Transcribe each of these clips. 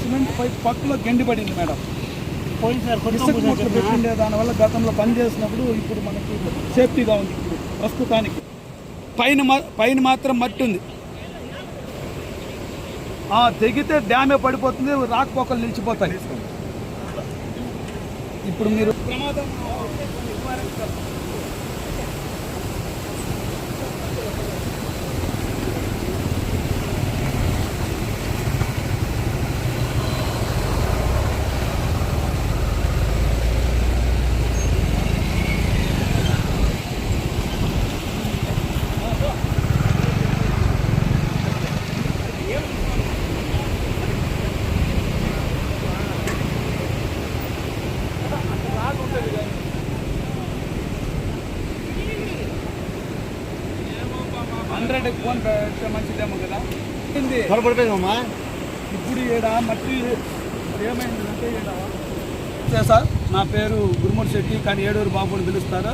Cement pipe పక్కలో గెండి పడింది madam. పెట్టిండే దానివల్ల గతంలో పనిచేసినప్పుడు ఇప్పుడు మనకి సేఫ్టీగా ఉంది ఇప్పుడు ప్రస్తుతానికి. పైన పైన మాత్రం మట్టి ఉంది. తెగితే డ్యామే పడిపోతుంది రాకపోకలు నిలిచిపోతాయి. ఇప్పుడు మీరు ప్రమాదం హండ్రెడ్ ఫోన్ మంచిదేమో కదా. ఏంది? త్వరపడిపోయిందమ్మా ఇప్పుడు ఈడ మట్టి ఏమైందంటే ఈడ సార్ నా పేరు గురుమూర్తి శెట్టి కానీ ఏడూరు బాబు అని పిలుస్తారు.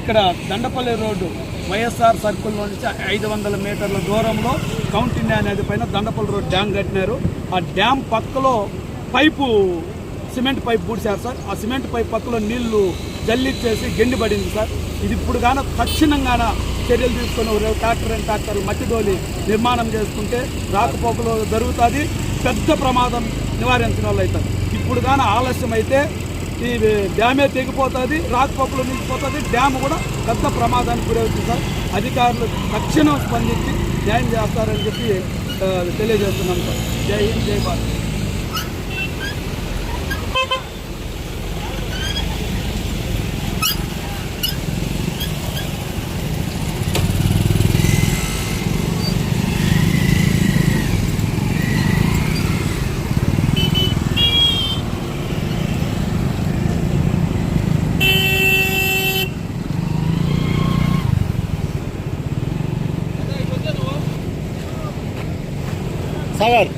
ఇక్కడ దండపల్లి రోడ్డు వైఎస్ఆర్ సర్కిల్ నుంచి ఐదు వందల మీటర్ల దూరంలో కౌంటిన్యా అనేది పైన దండపల్లి రోడ్ డ్యామ్ కట్టినారు. ఆ డ్యామ్ పక్కలో పైపు సిమెంట్ పైప్ పూడ్చారు సార్. ఆ సిమెంట్ పైప్ పక్కలో నీళ్ళు జల్లిచ్చేసి గెండి పడింది సార్. ఇది ఇప్పుడు గాన తక్షణంగాన చర్యలు తీసుకుని ఒక ట్రాక్టర్ అండ్ ట్రాక్టర్ మట్టిదోలి నిర్మాణం చేసుకుంటే రాకపోకలు జరుగుతుంది. పెద్ద ప్రమాదం నివారించిన వాళ్ళు అవుతుంది ఇప్పుడు కానీ ఆలస్యం అయితే ఈ డ్యామే తెగిపోతుంది రాకపోకలు నిలిచిపోతుంది డ్యామ్ కూడా పెద్ద ప్రమాదానికి గురవుతుంది సార్. అధికారులు తక్షణం స్పందించి న్యాయం చేస్తారని చెప్పి తెలియజేస్తున్నాను సార్. జై హింద్ జై భారత్. సాగర్